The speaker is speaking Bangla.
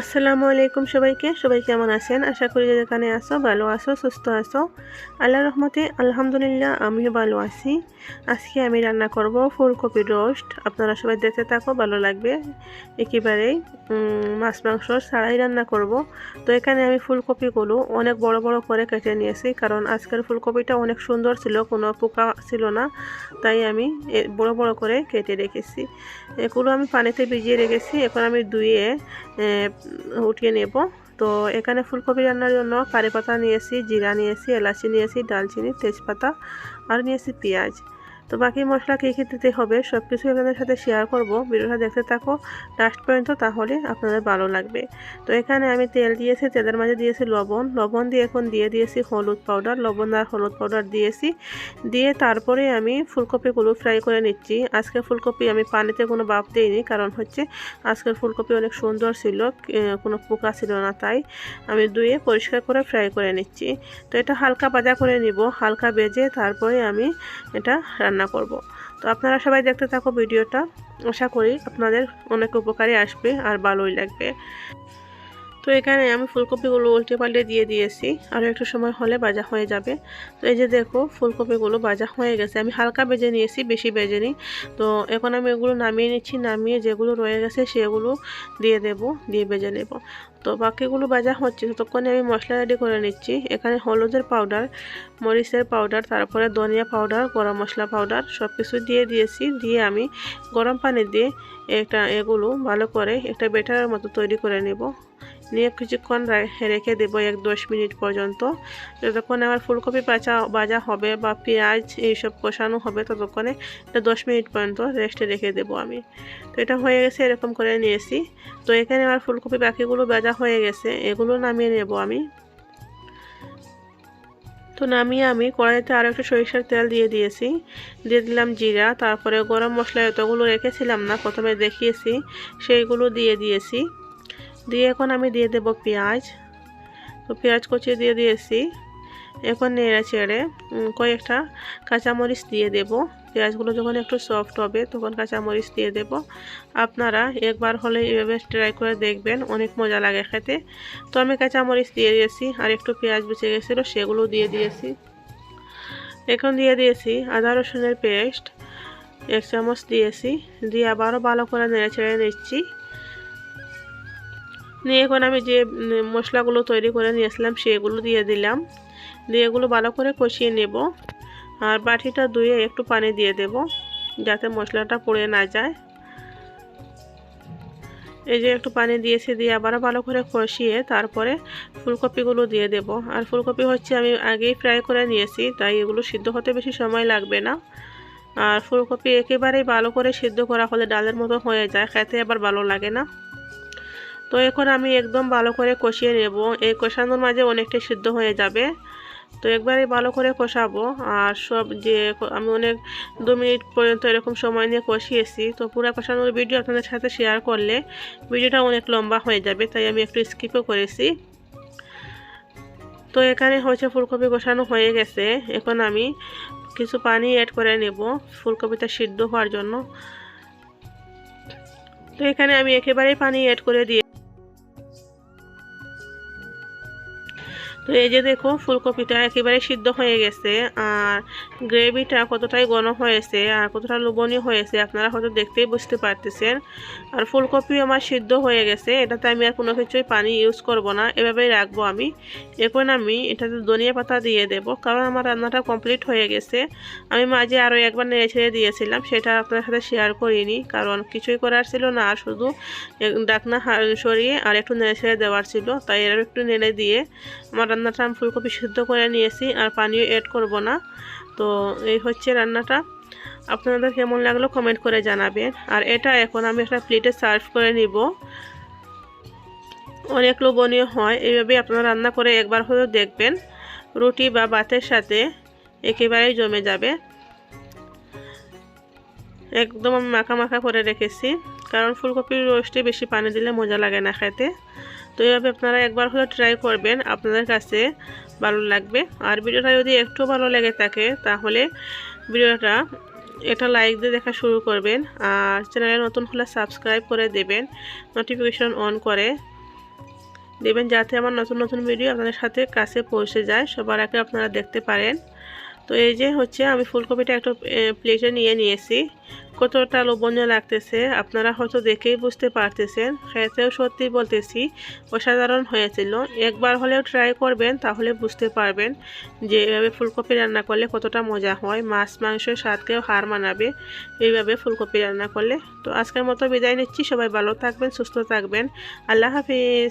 আসসালামু আলাইকুম সবাইকে। সবাই কেমন আছেন? আশা করি যেখানে আসো ভালো আসো সুস্থ আসো আল্লাহ রহমতে, আলহামদুলিল্লাহ, আমিও ভালো আছি। আজকে আমি রান্না করব ফুলকপি রোস্ট আপনারা সবাই দেখতে থাকো, ভালো লাগবে। একেবারেই মাছ মাংস ছাড়াই রান্না করব। তো এখানে আমি ফুলকপিগুলো অনেক বড় বড় করে কেটে নিয়েছি, কারণ আজকের ফুলকপিটা অনেক সুন্দর ছিল, কোনো পোকা ছিল না। তাই আমি বড় বড় করে কেটে রেখেছি। এগুলো আমি পানিতে ভিজিয়ে রেখেছি। এখন আমি ধুয়ে উঠিয়ে নেব। তো এখানে ফুলকপি রান্নার জন্য কারি পাতা নিয়েছি জিরা নিয়েছি এলাচি নিয়েছি ডালচিনি, তেজপাতা, আর নিয়েছি পেঁয়াজ। তো বাকি মশলা কী কী দিতে হবে সব কিছু আপনাদের সাথে শেয়ার করব। ভিডিওটা দেখতে থাকো। লাস্ট পর্যন্ত তাহলে আপনাদের ভালো লাগবে। তো এখানে আমি তেল দিয়েছি, তেলের মাঝে দিয়েছি লবণ। লবণ দিয়ে এখন দিয়ে দিয়েছি হলুদ পাউডার লবণ আর হলুদ পাউডার দিয়েছি। দিয়ে তারপরে আমি ফুলকপিগুলো ফ্রাই করে নিচ্ছি। আজকে ফুলকপি আমি পানিতে কোনো বাপ দিইনি, কারণ হচ্ছে আজকের ফুলকপি অনেক সুন্দর ছিল কোনো পোকা ছিল না তাই আমি ধুয়ে পরিষ্কার করে ফ্রাই করে নিচ্ছি। তো এটা হালকা ভাজা করে নিব, হালকা বেজে তারপরে আমি এটা করব। তো আপনারা সবাই দেখতে থাকো ভিডিওটা। আশা করি আপনাদের অনেক উপকারী আসবে আর ভালোই লাগবে। তো এখানে আমি ফুলকপিগুলো উল্টে পাল্টে দিয়ে দিয়েছি। আরও একটু সময় হলে ভাজা হয়ে যাবে। তো এই যে দেখো, ফুলকপিগুলো ভাজা হয়ে গেছে। আমি হালকা বেজে নিয়েছি, বেশি বেজে নিই তো এখন আমি এগুলো নামিয়ে নিচ্ছি, নামিয়ে যেগুলো রয়ে গেছে সেগুলো দিয়ে দেব, দিয়ে বেজে নেব। তো বাকিগুলো ভাজা হচ্ছে, ততক্ষণে আমি মশলা রেডি করে নিচ্ছি। এখানে হলুদের পাউডার মরিচের পাউডার তারপরে ধনিয়া পাউডার গরম মশলা পাউডার সব কিছু দিয়ে দিয়েছি। দিয়ে আমি গরম পানি দিয়ে একটা এগুলো ভালো করে একটা বেটারের মতো তৈরি করে নেব। নিয়ে কিছুক্ষণ রেখে দেবো এক দশ মিনিট পর্যন্ত। যতক্ষণ আমার ফুলকপি বাজা ভাজা হবে বা পেঁয়াজ এইসব কষানো হবে, ততক্ষণে এটা দশ মিনিট পর্যন্ত রেস্টে রেখে দেবো আমি। তো এটা হয়ে গেছে, এরকম করে নিয়েছি। তো এখানে আমার ফুলকপি বাকিগুলো ভাজা হয়ে গেছে, এগুলো নামিয়ে নেব আমি। তো নামিয়ে আমি কড়াইতে আরও একটু সরিষার তেল দিয়ে দিয়েছি। দিয়ে দিলাম জিরা, তারপরে গরম মশলা এতগুলো রেখেছিলাম না, প্রথমে দেখিয়েছি, সেইগুলো দিয়ে দিয়েছি। দিয়ে এখন আমি দিয়ে দেব পেঁয়াজ। তো পেঁয়াজ কুচিয়ে দিয়ে দিয়েছি। এখন নেড়ে চেড়ে কয়েকটা কাঁচামরিচ দিয়ে দেব। পেঁয়াজগুলো যখন একটু সফট হবে, তখন কাঁচামরিচ দিয়ে দেব। আপনারা একবার হলে এভাবে ট্রাই করে দেখবেন, অনেক মজা লাগে খেতে। তো আমি কাঁচামরিচ দিয়ে দিয়েছি, আর একটু পেঁয়াজ বেঁচে গেছিল, সেগুলো দিয়ে দিয়েছি। এখন দিয়ে দিয়েছি আদা রসুনের পেস্ট, এক চামচ দিয়েছি। দিয়ে আবারও ভালো করে নেড়ে চেড়ে নিচ্ছি। নিয়ে এখন আমি যে মশলাগুলো তৈরি করে নিয়েছিলাম সেগুলো দিয়ে দিলাম। দিয়ে এগুলো ভালো করে কষিয়ে নেব। আর বাটিটা ধুয়ে একটু পানি দিয়ে দেব, যাতে মশলাটা পুড়ে না যায়। এই যে একটু পানি দিয়েছি, দিয়ে আবারও ভালো করে কষিয়ে তারপরে ফুলকপিগুলো দিয়ে দেব। আর ফুলকপি হচ্ছে আমি আগেই ফ্রাই করে নিয়েছি, তাই এগুলো সিদ্ধ হতে বেশি সময় লাগবে না। আর ফুলকপি একেবারেই ভালো করে সিদ্ধ করা হলে ডালের মতো হয়ে যায়, খেতে আবার ভালো লাগে না। তো এখন আমি একদম ভালো করে কষিয়ে নেব। এই কষানোর মাঝে অনেকটাই সিদ্ধ হয়ে যাবে। তো একবারে ভালো করে কষাবো। আর সব যে আমি অনেক দু মিনিট পর্যন্ত এরকম সময় নিয়ে কষিয়েছি। তো পুরো কষানোর ভিডিও আপনাদের সাথে শেয়ার করলে ভিডিওটা অনেক লম্বা হয়ে যাবে, তাই আমি একটু স্কিপও করেছি। তো এখানে হচ্ছে ফুলকপি কষানো হয়ে গেছে। এখন আমি কিছু পানি অ্যাড করে নেব ফুলকপিটা সিদ্ধ হওয়ার জন্য। তো এখানে আমি একেবারেই পানি অ্যাড করে দিয়ে তো এই যে দেখো ফুলকপিটা একেবারে সিদ্ধ হয়ে গেছে, আর গ্রেভিটা কতটাই ঘন হয়েছে আর কতটা লোভনীয় হয়েছে, আপনারা হয়তো দেখতেই বুঝতে পারতেছেন। আর ফুলকপি আমার সিদ্ধ হয়ে গেছে, এটাতে আমি আর কোনো কিছুই পানি ইউজ করব না, এভাবেই রাখব আমি। এখন আমি এটাতে ধনিয়া পাতা দিয়ে দেব, কারণ আমার রান্নাটা কমপ্লিট হয়ে গেছে। আমি মাঝে আরও একবার নেড়ে ছেড়ে দিয়েছিলাম, সেটা আপনার সাথে শেয়ার করিনি, কারণ কিছুই করার ছিল না, আর শুধু ডাকনা সরিয়ে আর একটু নেড়ে ছেড়ে দেওয়ার ছিল, তাই এর একটু নেড়ে দিয়ে আমার রান্নাটা আমি ফুলকপি সিদ্ধ করে নিয়েছি আর পানিও অ্যাড করব না। তো এই হচ্ছে রান্নাটা। আপনাদের কেমন লাগল কমেন্ট করে জানাবেন। আর এটা এখন আমি একটা প্লেটে সার্ভ করে নিব। অনেক লোভনীয় হয় এইভাবে আপনারা রান্না করে একবার হলেও দেখবেন। রুটি বা ভাতের সাথে একেবারেই জমে যাবে। একদম আমি মাখা মাখা করে রেখেছি, কারণ ফুলকপির রোস্টে বেশি পানি দিলে মজা লাগে না খেতে। তো এইভাবে আপনারা একবার হলে ট্রাই করবেন, আপনাদের কাছে ভালো লাগবে। আর ভিডিওটা যদি একটু ভালো লেগে থাকে, তাহলে ভিডিওটা এটা লাইক দিয়ে দেখা শুরু করবেন। আর চ্যানেলে নতুন হলে সাবস্ক্রাইব করে দেবেন নোটিফিকেশন অন করে দেবেন, যাতে আমার নতুন নতুন ভিডিও আপনাদের সাথে কাছে পৌঁছে যায়। সবার আগে আপনারা দেখতে পারেন। তো এই যে হচ্ছে আমি ফুলকপিটা একটা প্লেটে নিয়ে নিয়েছি। কতটা লোভনীয় লাগতেছে, আপনারা হয়তো দেখেই বুঝতে পারতেছেন। খেতেও সত্যি বলতেছি, অসাধারণ হয়েছিল। একবার হলেও ট্রাই করবেন, তাহলে বুঝতে পারবেন যে এভাবে ফুলকপি রান্না করলে কতটা মজা হয়। মাছ মাংসের স্বাদকেও হার মানাবে এইভাবে ফুলকপি রান্না করলে। তো আজকের মতো বিদায় নিচ্ছি, সবাই ভালো থাকবেন, সুস্থ থাকবেন। আল্লাহ হাফিজ।